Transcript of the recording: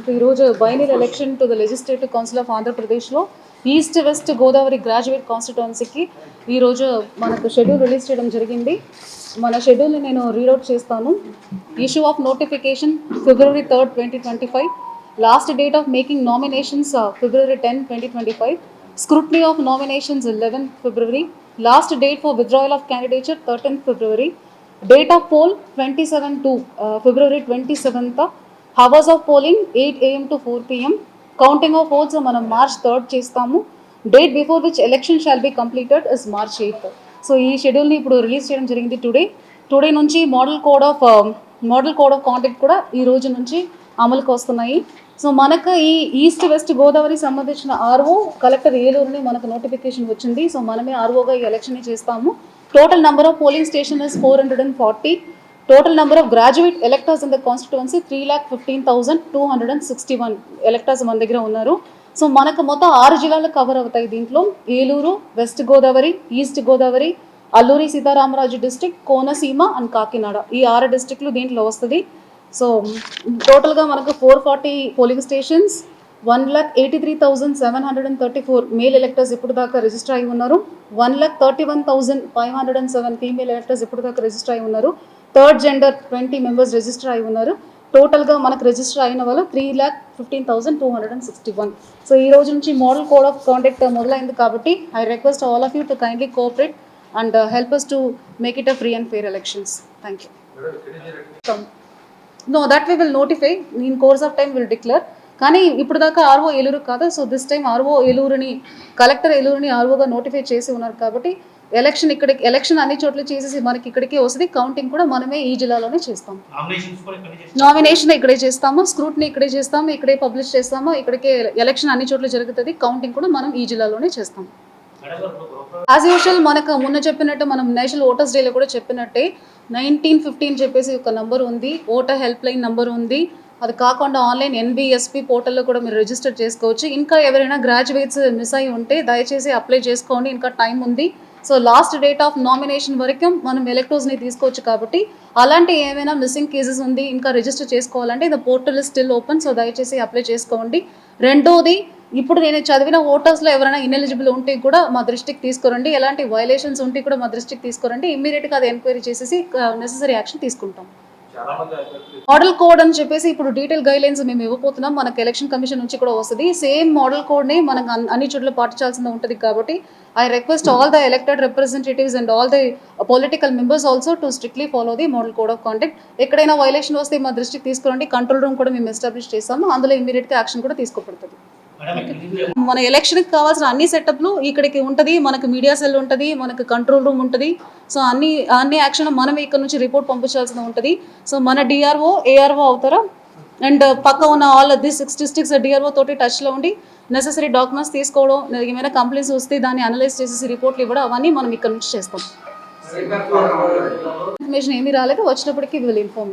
మనకు ఈరోజు biennial election to the legislative council of ఆంధ్రప్రదేశ్లో ఈస్ట్ వెస్ట్ గోదావరి గ్రాడ్యుయేట్ కాన్స్టిట్యువెన్సీకి ఈరోజు మనకు షెడ్యూల్ రిలీజ్ చేయడం జరిగింది. మన షెడ్యూల్ని నేను రీడౌట్ చేస్తాను. Issue of notification February third twenty twenty five last date of making nominations February ten twenty twenty five scrutiny of nominations eleven February last date for withdrawal of candidature thirteenth February date of poll twenty seven two February twenty seventh hours of polling eight AM to four PM counting of votes మనం March third చేస్తాము. Date before which election shall be completed is March eighth so ఈ షెడ్యూల్ని ఇప్పుడు release చేయడం జరిగింది today today నుంచి model code of model code of contact కూడా ఈ రోజు నుంచి అమలుకు వస్తున్నాయి. సో మనకు ఈ ఈస్ట్ వెస్ట్ గోదావరి సంబంధించిన ఆర్ఓ కలెక్టర్ ఏలూరుని మనకు నోటిఫికేషన్ వచ్చింది. సో మనమే ఆర్ఓగా ఈ ఎలక్షన్ చేస్తాము. Total number of polling station is four hundred and forty total number of graduate electors in the constituency three lakh fifteen thousand two hundred and sixty one electors మన దగ్గర ఉన్నారు. So మనకు మొత్తం ఆరు జిల్లాలు కవర్ అవుతాయి దీంట్లో. Eluru west Godavari east Godavari Alluri Sitaramaraju district Konaseema and Kakinada. ఈ ఆరు డిస్టిక్లు దీంట్లో వస్తుంది. సో టోటల్గా మనకు four forty polling stations one lakh eighty three thousand seven hundred and thirty four male electors ఇప్పుడు దాకా రిజిస్టర్ అయి ఉన్నారు. One lakh thirty one thousand five hundred and seven female electors ఇప్పుడు దాకా రిజిస్టర్ అయి ఉన్నారు. Third gender twenty members register అయి ఉన్నారు. టోటల్గా మనకు రిజిస్టర్ అయిన వాళ్ళు three lakh fifteen thousand two hundred and sixty one. So ఈ రోజు నుంచి మోడల్ కోడ్ ఆఫ్ కాండక్ట్ మొదలైంది కాబట్టి I request all of you to kindly cooperate and help us to make it a free and fair elections thank you no that we will notify in course of time will declare కానీ ఇప్పుడు దాకా RO Eluru కాదు so this time RO ఏలూరుని collector ఏలూరుని ఆర్ఓగా notify చేసి ఉన్నారు కాబట్టి ఎలక్షన్ ఇక్కడికి ఎలక్షన్ అన్ని చోట్ల చేసేసి మనకి ఇక్కడికే వస్తుంది. కౌంటింగ్ కూడా మనమే ఈ జిల్లాలోనే చేస్తాం. ఇక్కడ నామినేషన్ ఇక్కడే చేస్తాము. స్క్రూట్ని ఇక్కడే చేస్తాము. ఇక్కడే పబ్లిష్ చేస్తాము. ఇక్కడికే ఎలక్షన్ అన్ని చోట్ల జరుగుతుంది. కౌంటింగ్ కూడా మనం ఈ జిల్లాలోనే చేస్తాం. యాజ్ యూజువల్ మనకు మొన్న చెప్పినట్టు మనం నేషనల్ ఓటర్స్ డేలో కూడా చెప్పినట్టే నైన్టీన్ ఫిఫ్టీన్ చెప్పేసి ఒక నంబర్ ఉంది. ఓటర్ హెల్ప్ లైన్ నంబర్ ఉంది. అది కాకుండా ఆన్లైన్ ఎన్బిఎస్పి పోర్టల్లో కూడా మీరు రిజిస్టర్ చేసుకోవచ్చు. ఇంకా ఎవరైనా గ్రాడ్యుయేట్స్ మిస్ అయి ఉంటే దయచేసి అప్లై చేసుకోండి. ఇంకా టైం ఉంది. So last date of nomination వరకు మనం ఎలక్ట్రోస్ని తీసుకోవచ్చు కాబట్టి అలాంటి ఏమైనా మిస్సింగ్ కేసెస్ ఉంది ఇంకా రిజిస్టర్ చేసుకోవాలంటే the portal is still open so దయచేసి అప్లై చేసుకోండి. రెండోది ఇప్పుడు నేను చదివిన ఓటర్స్లో ఎవరైనా ఇన్ఎలిజిబుల్ ఉంటే కూడా మా దృష్టికి తీసుకురండి. ఎలాంటి వైలేషన్స్ ఉంటే కూడా మా దృష్టికి తీసుకురండి. ఇమ్మీడియట్గా అది ఎంక్వైరీ చేసేసి నెససరీ యాక్షన్ తీసుకుంటాం. మోడల్ కోడ్ అని చెప్పేసి ఇప్పుడు డీటెయిల్ గైడ్ లైన్స్ మేము ఇవ్వబోతున్నాం. మనకు ఎలక్షన్ కమిషన్ నుంచి కూడా వస్తుంది. సేమ్ మోడల్ కోడ్ని మనకు అన్- అన్ని చోట్ల పాటించాల్సింది ఉంటుంది కాబట్టి I request all the elected representatives and all the political members also to strictly follow the model code of conduct ఎక్కడైనా వైలేషన్ వస్తే మా దృష్టికి తీసుకురండి. కంట్రోల్ రూమ్ కూడా మేము ఎస్టాబ్లిష్ చేస్తాము. అందులో ఇమీడియట్గా యాక్షన్ కూడా తీసుకోబడుతుంది. మన ఎలక్షన్కి కావాల్సిన అన్ని సెటప్లు ఇక్కడికి ఉంటుంది మనకు మీడియా సెల్ ఉంటుంది మనకు కంట్రోల్ రూమ్ ఉంటుంది. సో అన్ని అన్ని యాక్షన్ మనం ఇక్కడ నుంచి రిపోర్ట్ పంపించాల్సి ఉంటుంది. సో మన డిఆర్ఓ ఏఆర్ఓ అవుతారా? అండ్ పక్క ఉన్న all the six districts DRO తోటి టచ్లో ఉండి నెససరీ డాక్యుమెంట్స్ తీసుకోవడం ఏమైనా కంప్లైంట్స్ వస్తే దాన్ని అనలైజ్ చేసేసి రిపోర్ట్లు ఇవ్వడం అవన్నీ మనం ఇక్కడ నుంచి చేస్తాం. ఇన్ఫర్మేషన్ ఏమీ రాలేదు వచ్చినప్పటికీ విల్ ఇన్ఫార్మ్